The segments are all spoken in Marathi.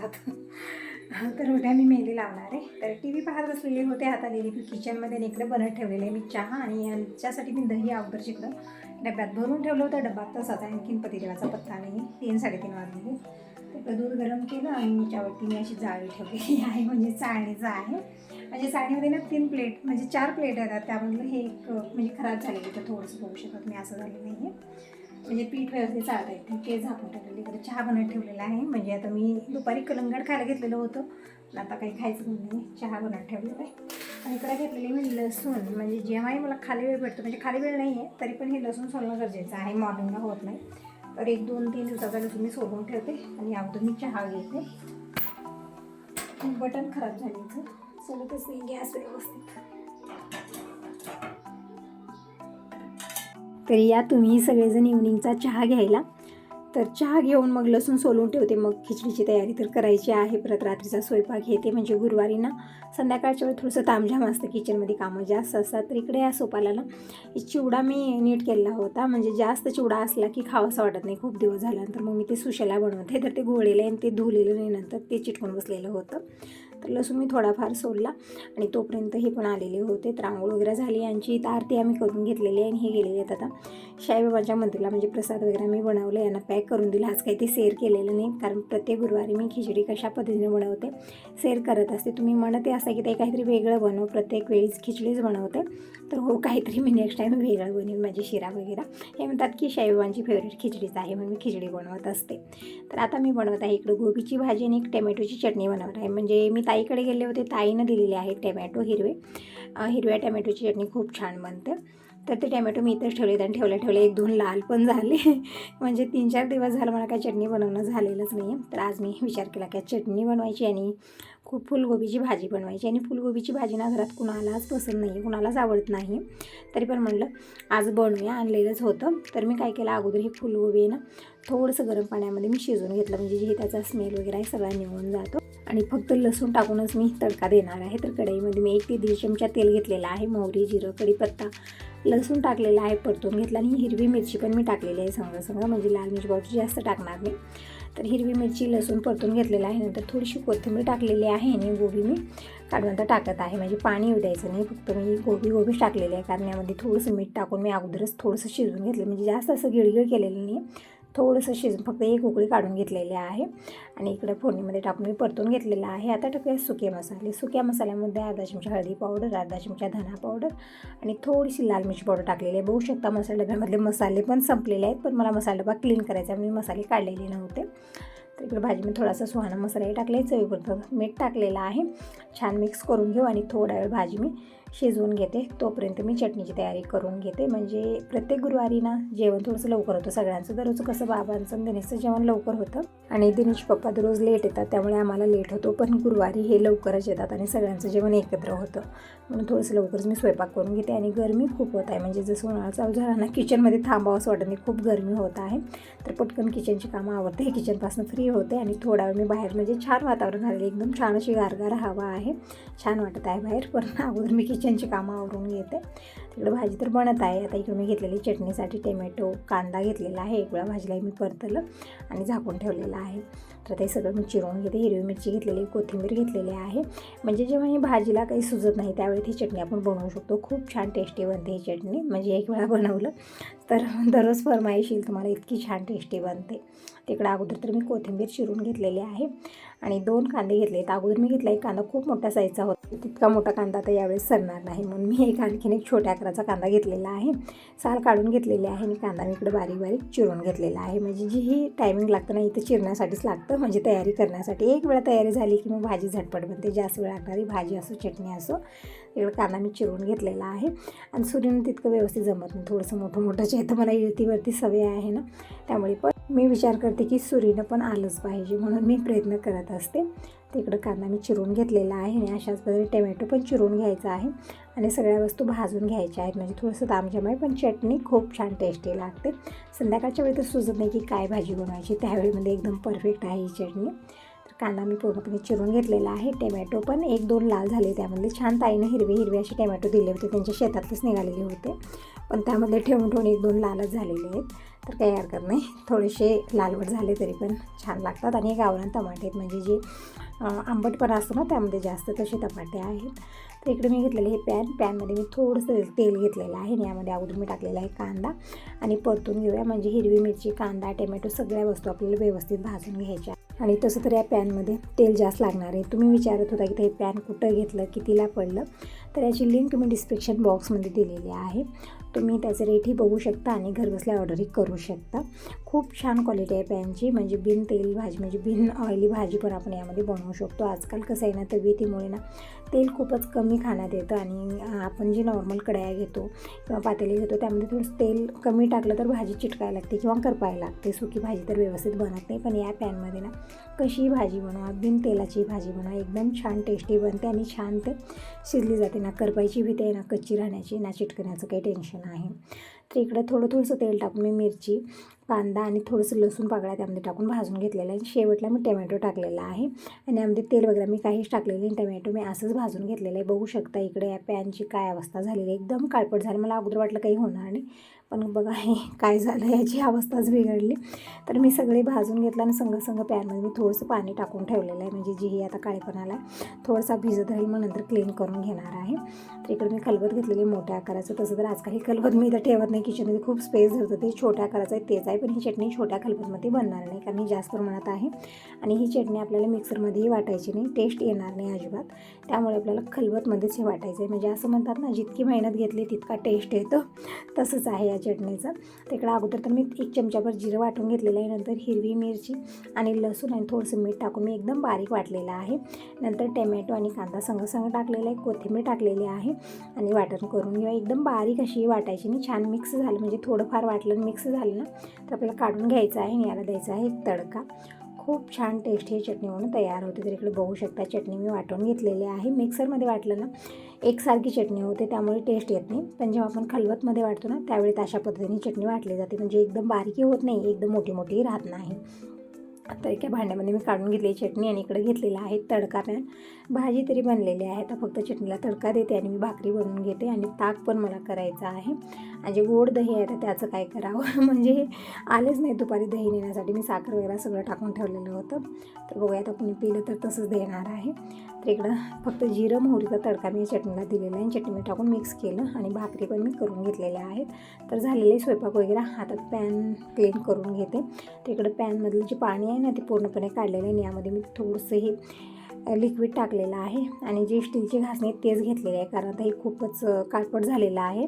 होतात तर उद्या मी मेहंदी लावणार आहे. तर टी व्ही पाहत बसलेले होते. आता लिहिली मी किचनमध्ये आणि बनत ठेवलेलं आहे. मी चहा आणि यांच्यासाठी मी दही अगोदर इकडं डब्यात भरून ठेवलं होतं. डब्यात तसाच आहे आणखीन पतिदेवाचा पत्ता नाही. तीन साडेतीन वाजले तिकडं दूध गरम केलं आणि त्यावरती मी अशी जाळी ठेवलेली आहे. म्हणजे चाळणीचं आहे. म्हणजे चाळणीमध्ये ना तीन प्लेट म्हणजे चार प्लेट येतात. त्यामधलं हे एक म्हणजे खराब झालेलं तर थोडंसं बघू शकत मी असं झालेलं नाही आहे म्हणजे पीठ व्यवस्थित चालत आहे ते झाकून ठेवलेलं इकडे चहा बनवत ठेवलेला आहे. म्हणजे आता मी दुपारी कलंगड खायला घेतलेलं होतं. पण आता काही खायचं नाही. चहा बनवत ठेवलेला आहे. आणि इकडे घेतलेली मी लसूण. म्हणजे जेव्हाही मला खाली वेळ भेटतो म्हणजे खाली वेळ नाही आहे तरी पण हे लसूण सोलणं गरजेचं आहे. मॉर्निंगला होत नाही. तर एक दोन तीन दिवसाचा लसूण मी सोलून ठेवते आणि अगोदर मी चहा घेते. बटन खराब झालीचं चलतच नाही. गॅस व्यवस्थित. तर या तुम्ही सगळेजण इव्हनिंगचा चहा घ्यायला. तर चहा घेऊन मग लसूण सोलून ठेवते. मग खिचडीची तयारी तर करायची आहे. परत रात्रीचा स्वयंपाक घेते म्हणजे गुरुवारी ना. संध्याकाळच्या वेळी थोडंसं तामझाम असतं. किचनमध्ये कामं जास्त असतात. तर इकडे या सोपाला चिवडा मी नीट केलेला होता. म्हणजे जास्त चिवडा असला की खावासा वाटत नाही. खूप दिवस झाल्यानंतर मग मी ते सुशेला बनवते. तर ते गोळलेलं आहे आणि ते धुलेलं नाही. नंतर ते चिटकून बसलेलं होतं. तर लसूण मी थोडाफार सोडला आणि तोपर्यंत हे पण आलेले होते. तर आंघोळ वगैरे झाली. यांची इथं आरती आम्ही करून घेतलेली आहे आणि हे गेलेले आहेत आता. शाईबाबाच्या मंदिरला म्हणजे प्रसाद वगैरे मी बनवलं. यांना पॅक करून दिला. आज काही ते सेअर केलेलं नाही कारण प्रत्येक गुरुवारी मी खिचडी कशा पद्धतीने बनवते सेअर करत असते. तुम्ही म्हणते असं की ते काहीतरी वेगळं बनव. प्रत्येक वेळीच खिचडीच बनवते. तर हो काहीतरी मी नेक्स्ट टाईम वेगळं बनवेन माझी शिरा वगैरे. हे म्हणतात की शाईबाबांची फेवरेट खिचडीच आहे म्हणून मी खिचडी बनवत असते. तर आता मी बनवत आहे इकडं गोबीची भाजी आणि एक टमॅटोची चटणी बनवत आहे. म्हणजे मी ताईकडे गेले होते. ताईनं दिलेले आहेत टॅमॅटो हिरवे. हिरव्या टॅमॅटोची चटणी खूप छान बनते. तर ते टॅमॅटो मी इथंच ठेवले आणि ठेवल्या ठेवले एक दोन लाल पण झाले. म्हणजे तीन चार दिवस झालं मला काय चटणी बनवणं झालेलंच नाही आहे तर आज मी विचार केला की चटणी बनवायची आणि खूप फुलगोबीची भाजी बनवायची. आणि फुलगोबीची भाजी ना घरात कुणालाच पसंत नाही कुणालाच आवडत नाही. तरी पण म्हटलं आज बनवूया. आणलेलंच होतं. तर मी काय केलं अगोदर हे फुलगोबी ना थोडंसं गरम पाण्यामध्ये मी शिजवून घेतलं. म्हणजे जे त्याचा स्मेल वगैरे आहे सगळा निघून जातो. आणि फक्त लसूण टाकूनच मी तडका देणार आहे. तर कढईमध्ये मी एक ते दीड चमचा तेल घेतलेला आहे मोहरी जिरं कढीपत्ता. लसूण टाकलेला आहे परतून घेतला आणि हिरवी मिरची पण मी टाकलेली आहे संग संग म्हणजे लाल मिरची पावडर जास्त टाकणार नाही. तर हिरवी मिरची लसूण परतून घेतलेलं आहे. नंतर थोडीशी कोथिंबीर टाकलेली आहे आणि गोबी मी काढून आता टाकत आहे. म्हणजे पाणी येऊ द्यायचं नाही फक्त मी गोबी गोबी टाकलेली आहे. कारण यामध्ये थोडंसं मीठ टाकून मी अगोदरच थोडंसं शिजवून घेतलं. म्हणजे जास्त असं गिळगिळ केलेलं नाही. थोडंसं शिजून फक्त एक उकळी काढून घेतलेली आहे. आणि इकडे फोडणीमध्ये टाकून मी परतून घेतलेलं आहे. आता टाकूया सुके मसाले. सुक्या मसाल्यामध्ये अर्धा चमचा हळदी पावडर अर्धा चमचा धना पावडर आणि थोडीशी लाल मिरची पावडर टाकलेली आहे. बघू शकता मसाला डब्यामधले मसाले पण संपलेले आहेत पण मला मसाला डबा क्लीन करायचा आहे, मी मसाले काढलेले नव्हते. तर इकडे भाजी मी थोडासा सुहाणा मसालाही टाकले चवीपुरतं मीठ टाकलेलं आहे. छान मिक्स करून घेऊ आणि थोडा वेळ भाजी मी शिजवून घेते. तोपर्यंत मी चटणीची तयारी करून घेते. म्हणजे प्रत्येक गुरुवारी ना जेवण थोडंसं लवकर होतं. सगळ्यांचं दररोज कसं बाबांचं आणि दिनेशचं जेवण लवकर होतं. आणि दिनेश पप्पा दररोज लेट येतात. त्यामुळे आम्हाला लेट होतो. पण गुरुवारी हे लवकरच येतात आणि सगळ्यांचं जेवण एकत्र होतं. म्हणून थोडंसं लवकरच मी स्वयंपाक करून घेते. आणि गरमी खूप होत आहे. म्हणजे जसं उन्हाळा चालू झाला ना किचनमध्ये थांबावं असं वाटत नाही. खूप गरमी होत आहे. तर पटकन किचनची कामं आवडते हे किचनपासून फ्री होते. आणि थोडा वेळ मी बाहेर म्हणजे छान वातावरण झालेलं एकदम छान अशी गारगार हवा आहे. छान वाटत आहे बाहेर. पण अगोदर मी किचनची कामं आवरून घेते. तिकडे भाजी तर बनत आहे. आता इकडे मी घेतलेली चटणीसाठी टोमॅटो कांदा घेतलेला आहे. एक वेळा भाजीलाही मी परतलं आणि झाकून ठेवलेलं आहे. तर ते सगळं मी चिरून घेते. हिरवी मिरची घेतलेली कोथिंबीर घेतलेली आहे. म्हणजे जेव्हा ही भाजीला काही सुजत नाही त्यावेळी ही चटणी आपण बनवू शकतो. खूप छान टेस्टी बनते ही चटणी. म्हणजे एक वेळा बनवलं तर दररोज फरमाईश येईल तुम्हाला इतकी छान टेस्टी बनते. तिकडं अगोदर तर मी कोथिंबीर चिरून घेतलेली आहे आणि दोन कांदे घेतले आहेत. अगोदर मी घेतला एक कांदा खूप मोठा साईजचा होता. तितका मोठा कांदा तर यावेळेस सरणार नाही. म्हणून मी एक आणखीन एक छोट्या आकाराचा कांदा घेतलेला आहे. साल काढून घेतलेले आहे आणि कांदा मी इकडे बारीक बारीक चिरून घेतलेला आहे. म्हणजे जी ही टायमिंग लागतं ना इथं चिरण्यासाठीच लागतं. म्हणजे तयारी करण्यासाठी. एक वेळा तयारी झाली की मग भाजी झटपट बनते. जास्त वेळ लागणारी भाजी असो चटणी असो इकडे कांदा मी चिरून घेतलेला आहे. आणि सूर्यनं तितकं व्यवस्थित जमत नाही. थोडंसं मोठं मोठं जे तर मला इळतीवरती सवय आहे ना त्यामुळे पण मी विचार करते की सुरीनं पण आलंच पाहिजे म्हणून मी प्रयत्न करत असते. तिकडं कांदा मी चिरून घेतलेला आहे आणि अशाच पद्धतीने टमॅटो पण चिरून घ्यायचा आहे. आणि सगळ्या वस्तू भाजून घ्यायच्या आहेत. म्हणजे थोडंसं तामजाम आहे पण चटणी खूप छान टेस्टी लागते. संध्याकाळच्या वेळी तर सुचत नाही की काय भाजी बनवायची. त्यावेळीमध्ये एकदम परफेक्ट आहे ही चटणी. तर कांदा मी पूर्णपणे चिरून घेतलेला आहे. टमॅटो पण एक दोन लाल झाले त्यामध्ये छान ताईनं हिरवे हिरवे असे टमॅटो दिले होते. त्यांच्या शेतातच निघालेले होते. पण त्यामध्ये ठेवून ठेवून एक दोन लालच झालेले आहेत. तर काही हरकत नाही थोडेसे लालवट झाले तरी पण छान लागतात. आणि गावरान टमाटे आहेत. म्हणजे जे आंबटपणा असतो ना त्यामध्ये जास्त तसे टमाटे आहेत. तर इकडे मी घेतलेले हे पॅन. पॅनमध्ये मी थोडंसं तेल- तेल घेतलेलं आहे. आणि यामध्ये अगोदर मी टाकलेला आहे कांदा. आणि परतून घेऊया. म्हणजे हिरवी मिरची कांदा टोमॅटो सगळ्या वस्तू आपल्याला व्यवस्थित भाजून घ्यायच्या आणि तसं तर या पॅनमध्ये तेल जास्त लागणार आहे. तुम्ही विचारत होता की ते पॅन कुठं घेतलं? कितीला पडलं? तर याची लिंक मी डिस्क्रिप्शन बॉक्समध्ये दिलेली आहे. तुम्ही त्याचे रेटही बघू शकता आणि घरबसल्या ऑर्डरही करू शकता. खूप छान क्वालिटी आहे पॅनची म्हणजे बिन तेल भाजी म्हणजे बिन ऑइली भाजी पण आपण यामध्ये बनवू शकतो. आजकाल कसं आहे ना तब्येतीमुळे ना तेल खूपच कमी खाण्यात येतं आणि आपण जी नॉर्मल कढया घेतो किंवा पातेली घेतो त्यामध्ये थोडंसं तेल कमी टाकलं तर भाजी चिटकायला लागते किंवा करपायला लागते. सुकी भाजी तर व्यवस्थित बनत नाही पण या पॅनमध्ये ना कशीही भाजी बनवा बिन तेलाची भाजी बनवा. एकदम छान टेस्टी बनते आणि छान ते शिजली जाते. ना करपायची भीती आहे ना कच्ची राहण्याची ना चिटकण्याचं काही टेन्शन आहे. तर इकडं थोडं थोडंसं तेल टाकून मी मिरची कांदा आणि थोडंसं लसूण पाकळ्या त्यामध्ये टाकून भाजून घेतलेलं आहे. शेवटला मी टमॅटो टाकलेला आहे. आणि यामध्ये तेल वगैरे मी काहीच टाकलेलं नाही. टमॅटो मी असंच भाजून घेतलेलं आहे. बघू शकता इकडे या पॅनची काय अवस्था झालेली आहे. एकदम काळपट झाली. मला अगोदर वाटलं काही होणार नाही. पण बघा हे काय झालं याची अवस्थाच बिघडली. तर मी सगळे भाजून घेतलं आणि संग संग पॅनमध्ये मी थोडंसं पाणी टाकून ठेवलेलं आहे. म्हणजे जी ही आता काळेपणाला थोडासा भिजत राहील मग नंतर क्लीन करून घेणार आहे. तर इकडे मी खलबत घेतलेली आहे मोठ्या आकाराचं. तसं तर आजकाल ही खलबत मी इथं ठेवत नाही. किचनमध्ये खूप स्पेस धरतं ते. छोट्या आकाराचं आहे तेच आहे. पण ही चटणी छोट्या खलबतमध्ये बनणार नाही. कारण ही जास्त प्रमाणात आहे. आणि ही चटणी आपल्याला मिक्सरमध्येही वाटायची नाही. टेस्ट येणार नाही अजिबात. त्यामुळे आपल्याला खलबतमध्येच हे वाटायचं आहे. म्हणजे असं म्हणतात ना जितकी मेहनत घेतली तितका टेस्ट येतो. तसंच आहे आहे चटणीचं. तिकडं अगोदर तर मी एक चमचाभर जिरं वाटून घेतलेलं आहे नंतर हिरवी मिरची आणि लसूण आणि थोडंसं मीठ टाकून मी एकदम बारीक वाटलेलं आहे. नंतर टमॅटो आणि कांदा संगसंग टाकलेलं टाकलेला आहे कोथिंबीर टाकलेली आहे आणि वाटण करून घेऊया. एकदम बारीक अशी वाटायची आणि छान मिक्स झालं म्हणजे थोडंफार वाटलं मिक्स झालं ना तर आपल्याला काढून घ्यायचं आहे आणि याला द्यायचा आहे एक तडका. खूप छान टेस्ट ही चटणी म्हणून तयार होते. तर इकडे बघू शकता चटणी मी वाटून घेतलेली आहे. मिक्सरमध्ये वाटलं ना एकसारखी चटणी होते त्यामुळे टेस्ट येत नाही. पण जेव्हा आपण खलबतमध्ये वाटतो ना त्यावेळी अशा पद्धतीने चटणी वाटली जाते. म्हणजे एकदम बारीकी होत नाही एकदम मोठी मोठी राहत नाही. तर एका भांड्यामध्ये मी काढून घेतली चटणी आणि इकडे घेतलेला आहे तडका पॅन भाजी तरी बनलेली आहे. आता फक्त चटणीला तडका देते आणि मी भाकरी बनवून घेते आणि ताक पण मला करायचं आहे. आणि जे गोड दही आहे तर त्याचं काय करावं? म्हणजे हे आलेच नाही दुपारी दही नेण्यासाठी. मी साखर वगैरे सगळं टाकून ठेवलेलं होतं. तर बघूया आता कुणी पिलं तर तसंच देणार आहे. तर इकडं फक्त जिरं मोहरीचा तडका मी चटणीला दिलेला आहे. चटणी टाकून मिक्स केलं आणि भाकरी पण मी करून घेतलेल्या आहेत. तर झालेले स्वयंपाक वगैरे हातात पॅन क्लीन करून घेते. तर इकडं पॅनमधलं जे पाणी आहे ना ते पूर्णपणे काढलेलं आहे आणि यामध्ये मी थोडंसं हे लिक्विड टाकलेलं आहे आणि जी स्टीलची घासणी तेच घेतलेली आहे कारण आता हे खूपच काटपट काळपट झालेलं आहे.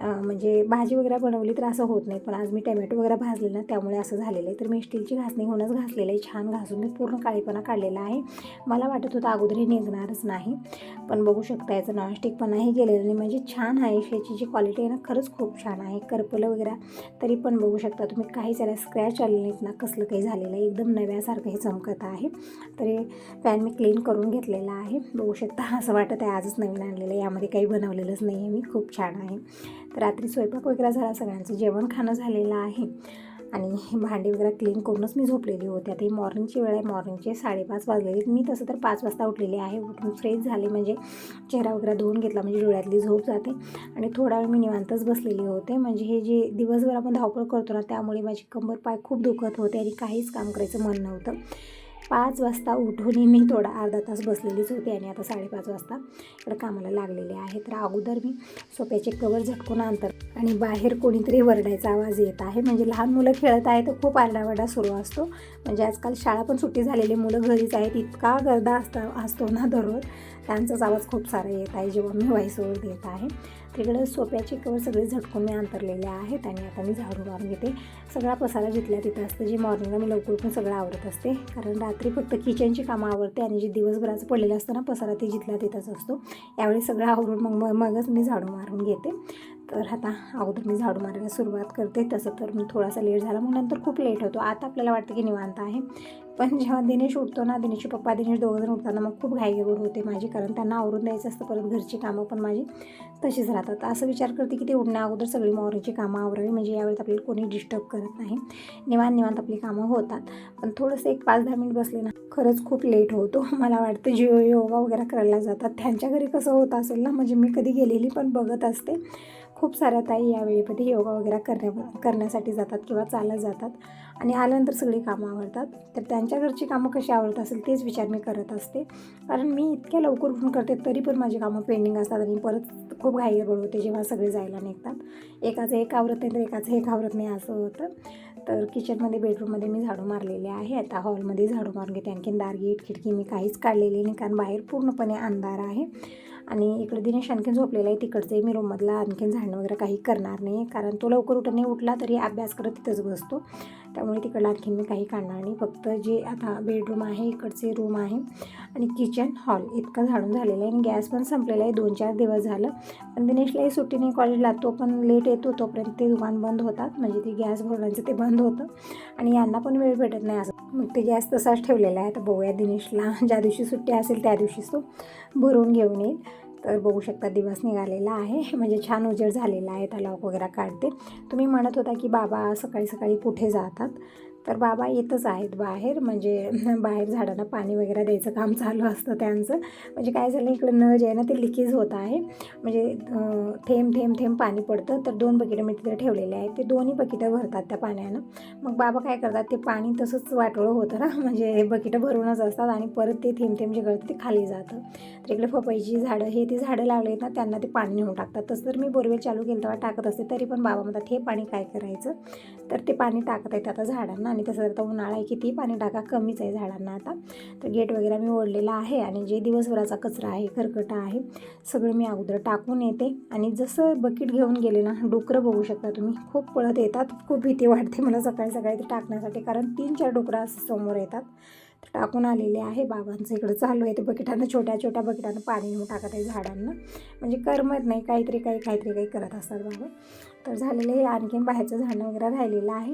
म्हणजे भाजी वगैरे बनवली तर असं होत नाही पण आज मी टमॅटो वगैरे भाजले ना त्यामुळे असं झालेलं आहे. तर मी स्टीलची घासणी होऊनच घासलेलं आहे छान घासून मी पूर्ण काळीपणा काढलेला आहे. मला वाटत होतं अगोदर हे निघणारच नाही पण बघू शकता याचं नॉनस्टिकपणाही गेलेलं नाही म्हणजे छान आहे याची जी क्वालिटी आहे ना खरंच खूप छान आहे. करपलं वगैरे तरी पण बघू शकता तुम्ही काहीच त्याला स्क्रॅच आलेले नाहीत ना कसलं काही झालेलं आहे एकदम नव्यासारखं हे चमकत आहे. तर हे पॅन मी क्लीन करून घेतलेला आहे. बघू शकता असं वाटत आहे आजच नवीन आणलेलं आहे. यामध्ये काही बनवलेलंच नाही आहे मी. खूप छान आहे. तर रात्री स्वयंपाक वगैरे झाला सगळ्यांचं जेवण खाणं झालेलं आहे. आणि भांडी वगैरे क्लीन करूनच मी झोपलेली होते. आता ही मॉर्निंगची वेळ आहे. मॉर्निंगचे साडेपाच वाजलेली मी तसं तर पाच वाजता उठलेली आहे. उठून फ्रेश झाले म्हणजे चेहरा वगैरे धुवून घेतला म्हणजे डोळ्यातली झोप जाते. आणि थोडा वेळ मी निवांतच बसलेली होते. म्हणजे हे जे दिवसभर आपण धावपळ करतो ना त्यामुळे माझी कंबर पाय खूप दुखत होते आणि काहीच काम करायचं मन नव्हतं. पाच वाजता उठूनही मी थोडा अर्धा तास बसलेलीच होती आणि आता साडेपाच वाजता इकडं कामाला लागलेले आहे. तर अगोदर मी सोप्याचे कवर झटकून आणतात आणि बाहेर कोणीतरी वरडायचा आवाज येत आहे. म्हणजे लहान मुलं खेळत आहे तर खूप आरडावरडा सुरू असतो. म्हणजे आजकाल शाळा पण सुट्टी झालेली मुलं घरीच आहेत इतका गर्दा असता असतो ना दररोज. त्यांचाच आवाज खूप सारा येत आहे जेव्हा मी व्हॉइस ओव्हर देत आहे. तिकडं सोप्याचे कवर सगळे झटकून मी अंतरलेले आहेत आणि आता मी झाडू मारून घेते. सगळा पसारा जिथल्या तिथं असतं जी मॉर्निंगला मी लवकर पण सगळं आवडत असते. कारण रात्री फक्त किचनची कामं आवडते आणि जे दिवसभराचं पडलेलं असतं ना पसारा ते जिथला तिथंच असतो. यावेळी सगळं आवरून मग मग मगच मी झाडू मारून घेते. तर आता अगोदर मी झाडू मारायला सुरुवात करते. तसं तर मी थोडासा लेट झाला मग नंतर खूप लेट होतो. आता आपल्याला वाटतं की निवांत आहे. पण जेव्हा दिनेश उठतो ना दिनेशचे पप्पा दिनेश दोघंजण उठताना मग खूप घाईगडबड होते माझी कारण त्यांना आवरून द्यायचं असतं परत घरची कामं पण माझी तशीच राहतात. असं विचार करते की ते उठण्या अगोदर सगळी मॉर्निंगची कामं आवरावी म्हणजे यावेळेस आपल्याला कोणी डिस्टर्ब करत नाही. निवांत निवांत आपली कामं होतात. पण थोडंसं एक पाच दहा मिनिट बसले ना खरंच खूप लेट होतो. मला वाटतं जे योगा वगैरे करायला जातात त्यांच्या घरी कसं होत असेल ना म्हणजे मी कधी गेलेली पण बघत असते. खूप साऱ्या ताई या वेळेमध्ये योगा वगैरे करण्या करण्यासाठी जातात किंवा चालत जातात आणि आल्यानंतर सगळी कामं आवडतात तर त्यांच्या घरची कामं कशी आवडत असेल तेच विचार मी करत असते. कारण मी इतक्या लवकर उठून करते तरी पण माझी कामं पेंडिंग असतात आणि परत खूप घाई होते जेव्हा सगळे जायला निघतात. एकाचं एक आवरत नाही तर एकाचं एक आवरत नाही असं होतं. तर किचनमध्ये बेडरूममध्ये मी झाडू मारलेले आहे. आता हॉलमध्ये झाडू मारून घेते. आणखीन दार गेट खिडकी मी काहीच काढलेली नाही कारण बाहेर पूर्णपणे अंधार आहे. आणि इकडे दिनेश आणखीन झोपलेला आहे तिकडचे मी रूममधला आणखीन झाडणं वगैरे काही करणार नाही कारण तो लवकर उठून नाही उठला तरी अभ्यास करत तिथंच बसतो. त्यामुळे तिकडला आणखीन मी काही काढणार नाही. फक्त जे आता बेडरूम आहे इकडचे रूम आहे आणि किचन हॉल इतकं झाडून झालेलं आहे. आणि गॅस पण संपलेला आहे. दोन चार दिवस झालं. पण दिनेशलाही सुट्टी नाही कॉलेजला तो पण लेट येतो. तोपर्यंत ते दुकान बंद होतात. म्हणजे ती गॅस भरण्याचं ते बंद होतं. आणि यांना पण वेळ भेटत नाही असं. मग ते गॅस तसाच ठेवलेला आहे. तर बघूया दिनेशला ज्या दिवशी सुट्टी असेल त्या दिवशीच तो भरून घेऊन येईल. तर बघू शकता दिवस निघालेला आहे. म्हणजे छान उजेड झालेला आहे. तलाव वगैरे काढते. तुम्ही म्हणत होता की बाबा सकाळी सकाळी कुठे जातात? तर बाबा येतच आहेत बाहेर. म्हणजे बाहेर झाडांना पाणी वगैरे द्यायचं काम चालू असतं त्यांचं. म्हणजे काय झालं इकडं नळ जे आहे ना ते लिकेज होत आहे. म्हणजे थेंब थेंब थेंब पाणी पडतं. तर दोन बकेटं मी तिथे ठेवलेले आहेत. ते दोन्ही बकेटं भरतात त्या पाण्यानं. मग बाबा काय करतात ते पाणी तसंच वाटोळं होतं ना. म्हणजे बकेटं भरूनच असतात आणि परत ते थेंब थेंब जे करतं ते खाली जातं. तर इकडे पपईची झाडं हे ती झाडं लावले आहेत ना त्यांना ते पाणी नेऊन टाकतात. तसं तर मी बोरवेल चालू केलं तेव्हा टाकत असते. तरी पण बाबा म्हणतात हे पाणी काय करायचं? तर ते पाणी टाकत आहेत आता झाडांना. आणि तसं तर आता उन्हाळा आहे किती पाणी टाका कमीच आहे झाडांना आता. तर गेट वगैरे मी ओढलेला आहे आणि जे दिवसभराचा कचरा आहे खरकटा आहे सगळं मी अगोदर टाकून येते. आणि जसं बकेट घेऊन गेले ना डुकरं बघू शकता तुम्ही खूप पळत येतात खूप भीती वाटते मला सकाळी सकाळी ते टाकण्यासाठी कारण तीन चार डुकरं समोर येतात. तर टाकून आलेले आहे. बाबांचं इकडं चालू आहे. ते बकेटानं छोट्या छोट्या बकेटानं पाणी नेऊन टाकत आहे झाडांना. म्हणजे करमत नाही काहीतरी काही काहीतरी काही करत असतात बाबा. तर झालेलं हे आणखीन बाहेरचं झाडं वगैरे राहिलेलं आहे.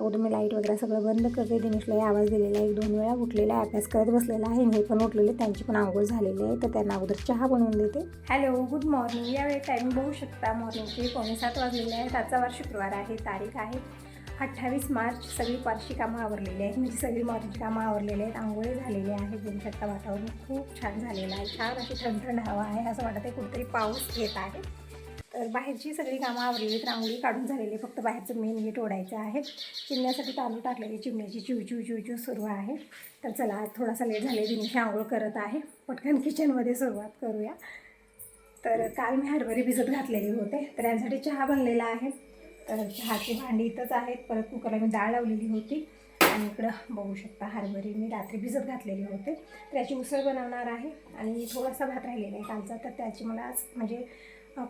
अगोदर मी लाइट वगैरे सगळं बंद करते. दिनेशलाही आवाज दिलेला आहे. एक दोन वेळा उठलेला आहे. अभ्यास करत बसलेला आहे. हे पण उठलेले. त्यांची पण आंघोळ झालेली आहे. तर त्यांना अगोदर चहा बनवून देते. Hello good morning. यावेळी टायमिंग बघू शकता मॉर्निंगचे. पावणे सात वाजलेले आहेत. आजचा वार शुक्रवार आहे. तारीख आहे. अठ्ठावीस मार्च सगळी पारशी कामं आवरलेली आहेत. म्हणजे सगळी मॉर्निंगची कामं आवरलेली आहेत. आंघोळी झालेली आहे. बघू शकता वातावरण खूप छान झालेलं आहे. छान अशी थंड हवा आहे. असं वाटत आहे कुठेतरी पाऊस येत आहे. तर बाहेरची सगळी कामं आवरलेली रांगोळी काढून झालेली फक्त बाहेरचं मेन गेट ओढायचं आहे. चिमण्यासाठी तांदूळ टाकलेली चिमण्याची चिव चिव चिव सुरू आहे. तर चला आज थोडासा लेट झाले दिनेश आंघोळ करत आहे. पटकन किचनमध्ये सुरुवात करूया. तर काल मी हरभरे भिजत घातलेले होते. तर यासाठी चहा बनलेला आहे. चहाची भांडी इथंच आहेत. परत कुकरला मी डाळ लावलेली होती. आणि इकडं बघू शकता हरभरे मी रात्री भिजत घातलेले होते. तर याची उसळ बनवणार आहे. आणि थोडासा भात राहिलेला आहे कालचा. तर त्याची मला आज म्हणजे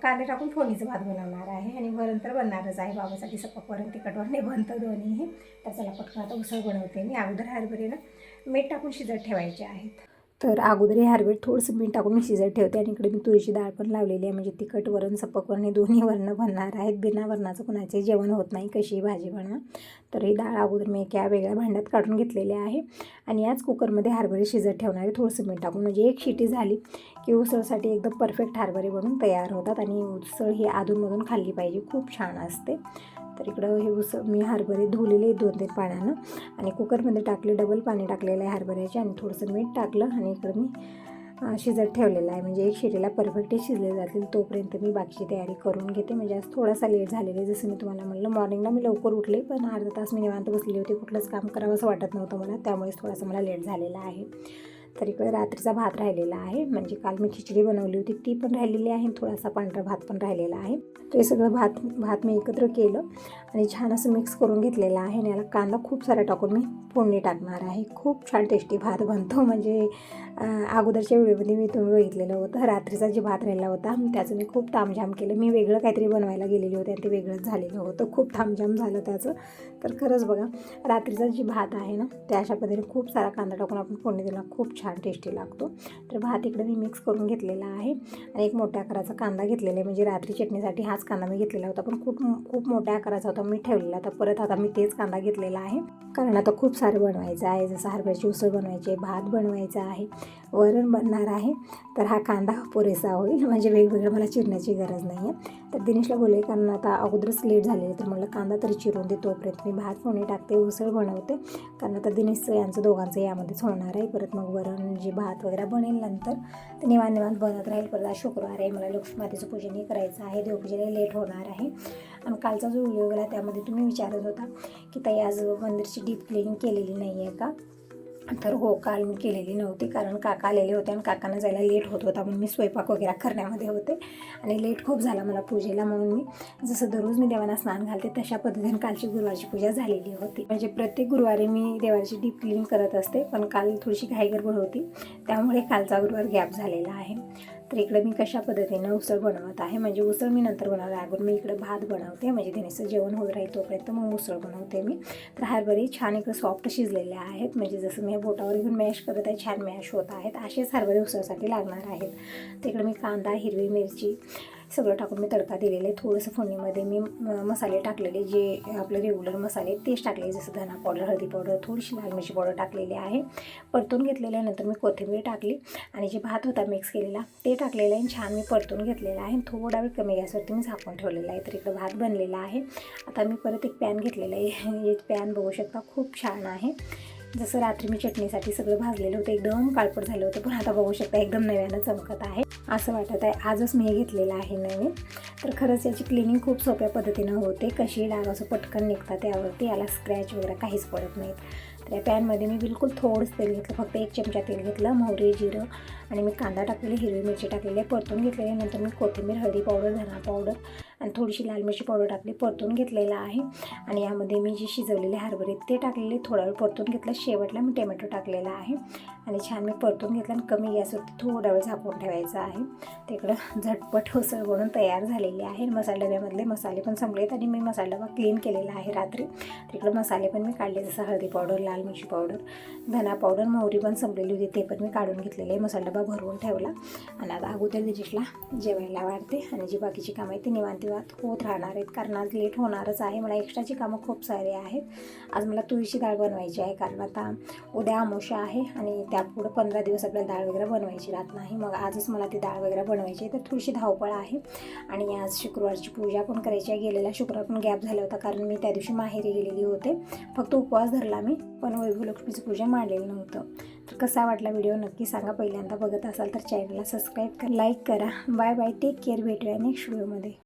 कांदे टाकून फोडणीचं भात बनवणार आहे. आणि वरण तर बनणारच आहे. बाबासाठी सपक वरण तिखट नाही बनतं दोन्हीही तर चला पटकन आता उसळ बनवते मी. अगोदर हरभरे ना मीठ टाकून शिजत ठेवायचे आहेत. तर अगोदर हे हरभरे थोडंसं मीठ टाकून मी शिजत ठेवते आणि इकडे मी तुरीची डाळ पण लावलेली आहे. म्हणजे तिखट वरण सपक वरण हे दोन्ही वरणं बनणार आहेत. बिना वरणाचं कुणाचे जेवण होत नाही. कशी भाजी बनवा तर ही डाळ अगोदर मी एका वेगळ्या भांड्यात काढून घेतलेली आहे. आणि याच कुकरमध्ये हरभरे शिजत ठेवणार आहे. थोडंसं मीठ टाकून. म्हणजे एक शिटी झाली की उसळसाठी एकदम परफेक्ट हरभरे बनून तयार होतात. आणि उसळ ही अधूनमधून खाल्ली पाहिजे. खूप छान असते. तर इकडं हे उसळ मी हरभरे धुलेले दोन तीन पाण्यानं आणि कुकरमध्ये टाकले डबल पाणी टाकलेलं आहे हरभऱ्याचे. आणि थोडंसं मीठ टाकलं आणि इकडं मी शिजत ठेवलेलं आहे. म्हणजे एक शिरेला परफेक्टली शिजले जातील तोपर्यंत मी बाकीची तयारी करून घेते. म्हणजे आज थोडासा लेट झालेला आहे जसं मी तुम्हाला म्हणलं मॉर्निंगला मी लवकर उठले पण अर्धा तास मी निवांत बसलेली होती. कुठलंच काम करावं असं वाटत नव्हतं मला. त्यामुळेच थोडासा मला लेट झालेला आहे. तर इकडे रात्रीचा भात राहिलेला आहे. म्हणजे काल मी खिचडी बनवली होती. ती पण राहिलेली आहे आणि थोडासा पांढरा भात पण राहिलेला आहे. तर हे सगळं भात भात मी एकत्र केलं आणि छान असं मिक्स करून घेतलेलं आहे आणि याला कांदा खूप सारा टाकून मी फोडणी टाकणार आहे. खूप छान टेस्टी भात बनतो. म्हणजे अगोदरच्या व्हिडिओमध्ये मी तुम्ही बघितलेलं होतं. रात्रीचा जे भात राहिला होता त्याचं मी खूप तामझाम केलं. मी वेगळं काहीतरी बनवायला गेलेली होते आणि ते वेगळंच झालेलं होतं. खूप तामझाम झालं त्याचं. तर खरंच बघा रात्रीचा जे भात आहे ना त्या अशा पद्धतीने खूप सारा कांदा टाकून आपण फोडणी दिला खूप छान टेस्टी लागतो. तर भात इकडे मी मिक्स करून घेतलेला आहे आणि एक मोठ्या आकाराचा कांदा घेतलेला आहे. म्हणजे रात्री चटणीसाठी हाच कांदा मी घेतलेला होता. पण खूप खूप मोठ्या आकाराचा होता. मी ठेवलेला तर परत आता मी तेच कांदा घेतलेला आहे. कारण आता खूप सारं बनवायचं आहे. जसं हरभऱ्याची उसळ बनवायची आहे भात बनवायचा आहे. वरण बनणार आहे. तर हा कांदा पुरेसा होईल. म्हणजे वेगवेगळं मला चिरण्याची गरज नाही आहे तर दिनेशला बोलले कारण आता अगोदरच लेट झालेलं तर मला कांदा तरी चिरून दे तोपर्यंत. मी भात फोडणी टाकते उसळ बनवते. कारण आता दिनेशचं यांचं दोघांचं यामध्येच होणार आहे. परत मग वरण जे भात वगैरे बनेल नंतर ते निवांत निवांत बनत राहील. परत आज शुक्रवार आहे. मला लक्ष्मी मातेचं पूजनही करायचं आहे. देवपूजेला लेट होणार आहे. आणि कालचा जो व्हिडिओ गेला त्यामध्ये तुम्ही विचारत होता की ताई आज मंदिरची डीप क्लिनिंग केलेली नाही आहे का? तर हो काल मी केलेली नव्हती कारण काका आलेले होते आणि काकांना जायला लेट होत होता. म्हणून मी स्वयंपाक वगैरे करण्यामध्ये होते आणि लेट खूप झाला मला पूजेला. म्हणून मी जसं दररोज मी देवांना स्नान घालते तशा पद्धतीने कालची गुरुवारची पूजा झालेली होती. म्हणजे प्रत्येक गुरुवारी मी देवाची डीप क्लीन करत असते पण काल थोडीशी घाई गडबड होती. त्यामुळे कालचा गुरुवार गॅप झालेला आहे. तर इकडे मी कशा पद्धतीनं उसळ बनवत आहे? म्हणजे उसळ मी नंतर बनवणार अगोदर मी इकडे भात बनवते. म्हणजे दिनेशचं जेवण होत राहील तोपर्यंत मग उसळ बनवते मी. तर हरभरे छान इकडे सॉफ्ट शिजलेले आहेत. म्हणजे जसं मी बोटावर घेऊन मॅश करत आहे छान मॅश होत आहेत. असेच हरभरे उसळसाठी लागणार आहेत. तिकडे मी कांदा हिरवी मिरची सगळं टाकून मी तडका दिलेले थोडंसं फोडणीमध्ये मी मसाले टाकलेले जे आपले रेग्युलर मसाले तेच टाकले जसं धना पावडर हळदी पावडर थोडीशी लाल मिरची पावडर टाकलेली आहे. परतून घेतलेल्यानंतर मी कोथिंबीर टाकली आणि जे भात होता मिक्स केलेला ते टाकलेलं आहे आणि छान मी परतून घेतलेला आहे. आणि थोडा वेळ कमी गॅसवरती मी झाकून ठेवलेला आहे. तर इकडं भात बनलेला आहे. आता मी परत एक पॅन घेतलेला आहे. हे पॅन बघू शकता खूप छान आहे. जसं रात्री मी चटणीसाठी सगळं भाजलेलं होतं एकदम काळपट झालं होतं पण आता बघू शकता एकदम नव्यानं चमकत आहे. असं वाटत आहे. आजच मी हे घेतलेलं आहे नवीन. तर खरंच याची क्लिनिंग खूप सोप्या पद्धतीनं होते. कशी डाग असं पटकन निघतात त्यावरती याला स्क्रॅच वगैरे काहीच पडत नाहीत. तर या पॅनमध्ये मी बिलकुल थोडंसं तेल घेतलं. फक्त एक चमचा तेल घेतलं. मोहरी जिरं आणि मी कांदा टाकलेले हिरवी मिरची टाकलेली आहे परतून घेतलेली. नंतर मी कोथिंबीर हळदी पावडर धना पावडर आणि थोडीशी लाल मिरची पावडर टाकली परतून घेतलेला आहे. आणि यामध्ये मी जे शिजवलेले हरभरे ते टाकलेले थोडा वेळ परतून घेतलं शेवटला मी टोमॅटो टाकलेला आहे. आणि छान मी परतून घेतलं आणि कमी गॅसवरती थोडा वेळ झाकून ठेवायचा आहे. तिकडं झटपट उसळ बनून तयार झालेली आहे. मसाला डब्यामधले मसाले पण संपलेत आणि मी मसाला डबा क्लीन केलेला आहे रात्री. तिकडं मसाले पण मी काढले जसं हळदी पावडर लाल मिरची पावडर धना पावडर मोहरी पण संपलेली होती. ते पण मी काढून घेतलेले आहे. मसाला डबा भरवून ठेवला. आणि आता अगोदर दिजिटला जेवायला वाढते. आणि जी बाकीची कामं आहेत ती निवांतिवात होत राहणार आहेत. कारण आज लेट होणारच आहे. मला एक्स्ट्राची कामं खूप सारे आहेत. आज मला तुळशी डाळ बनवायची आहे. कारण आता उद्या अमोशा आहे आणि त्या त्यापुढं पंधरा दिवस आपल्याला डाळ वगैरे बनवायची राहत नाही. मग आजच मला ती डाळ वगैरे बनवायची आहे. तर थोडीशी धावपळ आहे. आणि आज शुक्रवारची पूजा पण करायची आहे. गेलेला शुक्रवार पण गॅप झाला होता कारण मी त्या दिवशी माहेरी गेलेली होते. फक्त उपवास धरला मी पण वैभवलक्ष्मीचं पूजा मांडलेलं नव्हतं. तर कसा वाटला व्हिडिओ नक्की सांगा. पहिल्यांदा बघत असाल तर चॅनलला सबस्क्राईब करा लाईक करा. बाय बाय टेक केअर भेटूया नेक्स्ट व्हिडिओमध्ये